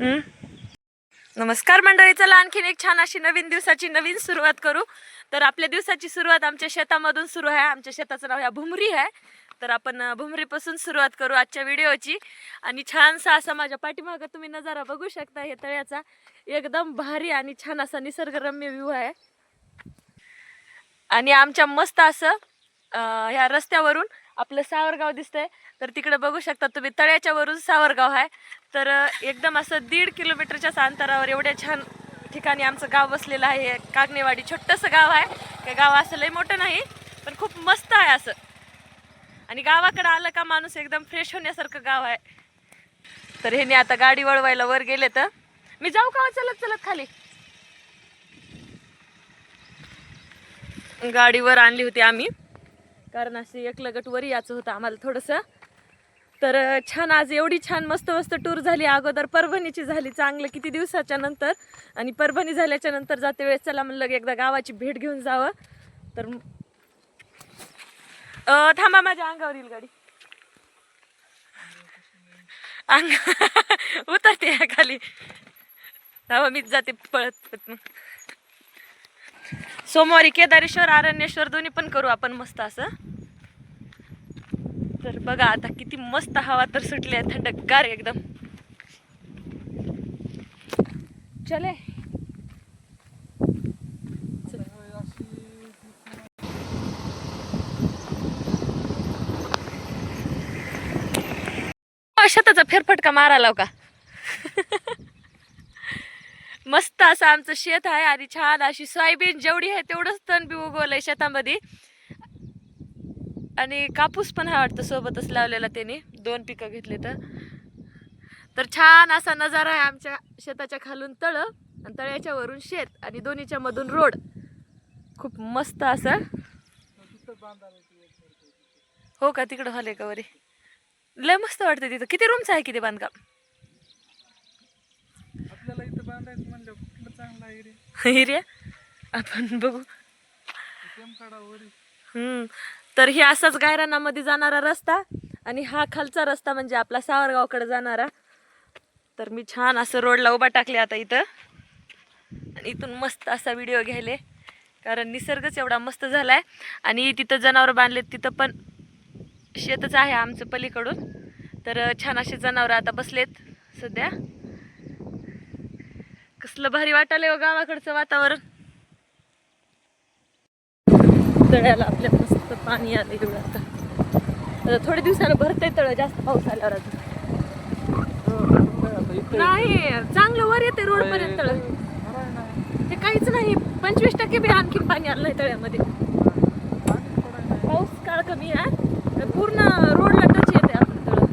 नमस्कार मंडळी चला आणखीन एक छान अशी नवीन दिवसाची नवीन सुरुवात करू. तर आपल्या दिवसाची सुरुवात आमच्या शेतामधून सुरू आहे. आमच्या शेताचं नाव या भुमरी आहे. तर आपण भुमरीपासून सुरुवात करू आजच्या व्हिडिओची. आणि छानसा असा माझ्या पाठीमागं तुम्ही नजारा बघू शकता हे तळ्याचा. एकदम भारी आणि छान असा निसर्गरम्य व्ह्यू आहे. आणि आमच्या मस्त असं ह्या रस्त्यावरून आपलं सावरगाव दिसतंय. तर तिकडे बघू शकता तुम्ही तळ्याच्या वरून सावरगाव आहे. तर एकदम असं दीड किलोमीटरच्याच अंतरावर एवढ्या छान ठिकाणी आमचं गाव बसलेलं आहे. कागनेवाडी छोटंसं गाव आहे. का गाव असं लई मोठं नाही पण खूप मस्त आहे असं. आणि गावाकडं आलं का माणूस एकदम फ्रेश होण्यासारखं गाव आहे. तर ह्याने आता गाडी वळवायला वर गेले तर. मी जाऊ का हो? चलत चलत खाली. गाडीवर आणली होती आम्ही. कारण अशी एक लगट वर यायचं होतं आम्हाला थोडंसं. तर छान आज एवढी छान मस्त मस्त टूर झाली. अगोदर परभणीची झाली चांगलं. किती दिवसाच्या नंतर? आणि परभणी झाल्याच्यानंतर जाते वेळेस. चला म्हणलं की एकदा गावाची भेट घेऊन जावं. तर अं, थांबा माझ्या अंगावर येईल गाडी. अंग उतरते या खाली. थांबा मीच जाते पळत पळत मग. सोमवारी केदारेश्वर आरण्येश्वर दोन्ही पण करू आपण मस्त असं. तर बघा आता किती मस्त हवा तर सुटली आहे थंडगार एकदम. चले. शेताचा फेरफटका मारायला का? मस्त असं आमचं शेत आहे आणि छान अशी सोयाबीन जेवढी आहे तेवढंच तण बी उगवलंय शेतामध्ये. आणि कापूस पण आहे वाटतं सोबतच लावलेला त्याने. दोन पिकं घेतले तर. तर छान असा नजारा आहे आमच्या शेताच्या खालून तळ आणि तळ्याच्या वरून शेत आणि दोन्हीच्या मधून रोड. खूप मस्त असं. हो का? तिकडं हॉल का वरे? लय मस्त वाटतं तिथं. किती रूमचं आहे किती बांधकाम? आपल्याला इथं बांधायचं म्हणलं कुठलं चांगला एरिया हिर्या आपण बघू. हम्म. तर हे असाच गायरानामध्ये जाणारा रस्ता आणि हा खालचा रस्ता म्हणजे आपला सावरगावकडे जाणारा. तर मी छान असं रोडला उभा टाकले आता इथं. आणि इथून मस्त असा व्हिडिओ घ्यायले. कारण निसर्गच एवढा मस्त झाला आहे आणि तिथं जनावरं बांधलेत तिथं पण शेतच आहे आमचं पलीकडून. तर छान असे जनावरं आता बसलेत सध्या. कसलं भारी वाटायला हो गावाकडचं वातावरण. तळ्याला आपल्या मस्त पाणी आलं एवढं आता. आता थोड्या दिवसानं भरतंय तळ जास्त पाऊस आल्यावर अजून. नाही चांगलं वर येते रोड पर्यंत तळ. ते काहीच नाही पंचवीस टक्के बी आणखी पाणी आलंय तळ्यामध्ये. पाऊस काळ कमी आहे पूर्ण रोडला टच येते आपलं तळ.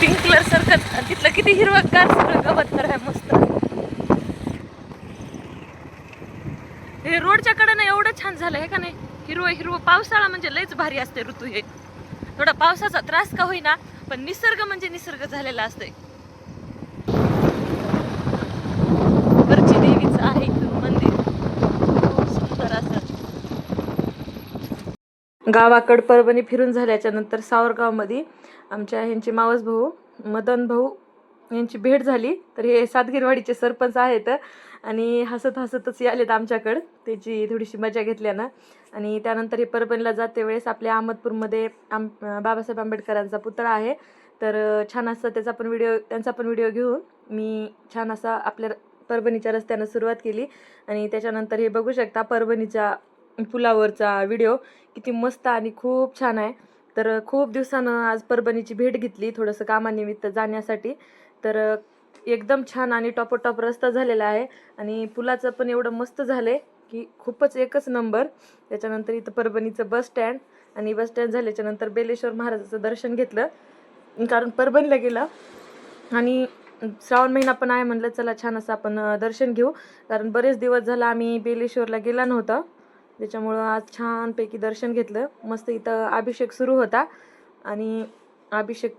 पिंक कलर सारखं तिथलं किती हिरवगार सगळं गवत तर आहे मस्त. हे रोडच्या कडेनं एवढं छान झालं हे का नाही? हिरवं हिरवं पावसाळा म्हणजे लयच भारी असते ऋतू हे. थोडा पावसाचा त्रास का होईना पण निसर्ग म्हणजे निसर्ग झालेला असतोय. वरची देवीचं आहे मंदिर. खूप सुंदर असं. गावाकड परभणी फिरून झाल्याच्यानंतर सावरगावमध्ये आमच्या ह्यांचे मावस भाऊ मदन भाऊ यांची भेट झाली. तर हे सातगिरवाडीचे सरपंच आहेत आणि हसत हसतच आलेत आमच्याकडं. त्याची थोडीशी मजा घेतल्यानं. आणि त्यानंतर हे परभणीला जाते वेळेस आपल्या अहमदपूरमध्ये आम बाबासाहेब आंबेडकरांचा पुतळा आहे. तर छान असा त्याचा पण व्हिडिओ त्यांचा पण व्हिडिओ घेऊन मी छान असा आपल्या परभणीच्या रस्त्यानं सुरुवात केली. आणि त्याच्यानंतर हे बघू शकता परभणीच्या पुलावरचा व्हिडिओ. किती मस्त आणि खूप छान आहे. तर खूप दिवसानं आज परभणीची भेट घेतली थोडंसं कामानिमित्त जाण्यासाठी. तर एकदम छान आणि टॉप रस्ता झालेला आहे आणि पुलाचं पण एवढं मस्त झालं आहे की खूपच एकच नंबर. त्याच्यानंतर इथं परभणीचं बस स्टँड आणि बस स्टँड झाल्याच्यानंतर बेलेश्वर महाराजाचं दर्शन घेतलं. कारण परभणीला गेलं आणि श्रावण महिना पण आहे म्हणलं चला छान असं आपण दर्शन घेऊ. कारण बरेच दिवस झाला आम्ही बेलेश्वरला गेला नव्हता. त्याच्यामुळं आज छानपैकी दर्शन घेतलं. मस्त इथं अभिषेक सुरू होता आणि अभिषेक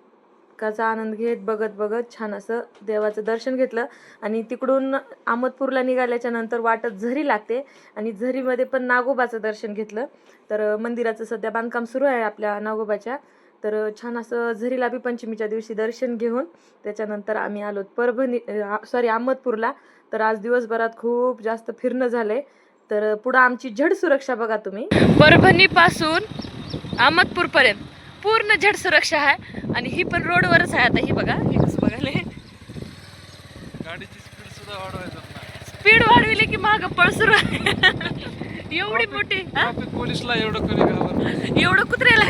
अभिषेकाचा आनंद घेत बघत बघत छान असं देवाचं दर्शन घेतलं. आणि तिकडून अहमदपूरला निघाल्याच्या नंतर वाटत झरी लागते आणि झरीमध्ये पण नागोबाचं दर्शन घेतलं. तर मंदिराचं सध्या बांधकाम सुरू आहे आपल्या नागोबाच्या. तर छान असं झरीला बी पंचमीच्या दिवशी दर्शन घेऊन त्याच्यानंतर आम्ही आलो परभणी सॉरी अहमदपूरला. तर आज दिवसभरात खूप जास्त फिरणं झालंय. तर पुढं आमची झड सुरक्षा बघा तुम्ही. परभणीपासून अहमदपूरपर्यंत. पूर्ण झड सुरक्षा आहे. आणि ही पण रोडवरच आहे आता ही बघा हे कसं बघायला गाडीची स्पीड सुद्धा वाढवायचं स्पीड वाढविली की माग पळ सुरू आहे. एवढी मोठी हा? पोलिसला एवढं कमी घाबर एवढं कुत्र्याला